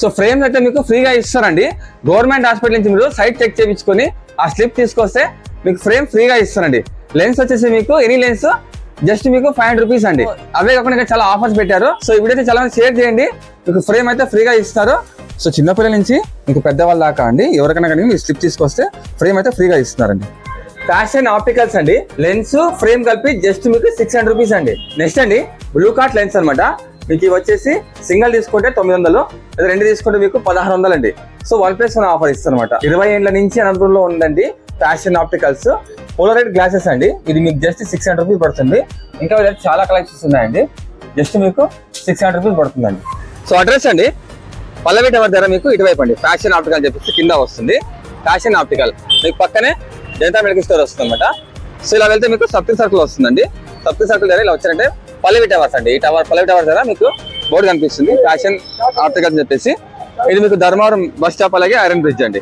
So frames అయితే మీకు ఫ్రీగా ఇస్తారండి. గవర్నమెంట్ హాస్పిటల్ నుంచి మీరు సైట్ చెక్ చేయించుకొని ఆ స్లిప్ తీసుకొస్తే మీకు ఫ్రేమ్ ఫ్రీగా ఇస్తారండి. లెన్స్ వచ్చేసి మీకు ఎనీ లెన్స్ జస్ట్ మీకు ఫైవ్ హండ్రెడ్ రూపీస్ అండి. అవే కాకుండా చాలా ఆఫర్స్ పెట్టారు. సో ఇవి అయితే చాలా మంది షేర్ చేయండి. మీకు ఫ్రేమ్ అయితే ఫ్రీగా ఇస్తారు. సో చిన్నపిల్లల నుంచి మీకు పెద్దవాళ్ళ దాకా అండి. ఎవరికైనా కానీ మీరు స్లిప్ తీసుకొస్తే ఫ్రేమ్ అయితే ఫ్రీగా ఇస్తున్నారండి. ఫ్యాషన్ ఆప్టికల్స్ అండి. లెన్స్ ఫ్రేమ్ కలిపి జస్ట్ మీకు సిక్స్ హండ్రెడ్ రూపీస్ అండి. నెక్స్ట్ అండి బ్లూ కార్ట్ లెన్స్ అనమాట మీకు ఇవి వచ్చేసి సింగిల్ తీసుకుంటే తొమ్మిది వందలు లేదా రెండు తీసుకుంటే మీకు పదహారు వందలు అండి so one plus one offer ఇస్తారనమాట ఇరవై ఏళ్ళ నుంచి అనంతపురంలో ఉందండి ఫ్యాషన్ ఆప్టికల్స్. పోలరైడ్ గ్లాసెస్ అండి. ఇది మీకు జస్ట్ సిక్స్ హండ్రెడ్ రూపీస్ పడుతుంది. ఇంకా చాలా కలెక్షన్స్ ఉన్నాయండి. జస్ట్ మీకు సిక్స్ హండ్రెడ్ రూపీస్ పడుతుందండి. సో అడ్రస్ అండి. పల్లవి టవర్ దగ్గర మీకు ఇటువైపు అండి. ఫ్యాషన్ ఆప్టికల్ చెప్పేసి కింద వస్తుంది. ఫ్యాషన్ ఆప్టికల్ మీకు పక్కనే జనతా మెడికల్ స్టోర్ వస్తుంది అనమాట సో ఇలా వెళ్తే మీకు సప్తి సర్కిల్ వస్తుందండి. సప్తి సర్కిల్ దగ్గర ఇలా వచ్చారంటే పల్లవి టవర్స్ అండి. ఈ టవర్ పల్లవి టవర్ కదా మీకు బోర్డు కనిపిస్తుంది. ఫ్యాషన్ ఆప్టికల్ అని చెప్పేసి. ఇది మీకు ధర్మవరం బస్ స్టాప్ అలాగే ఐరన్ బ్రిడ్జ్ అండి.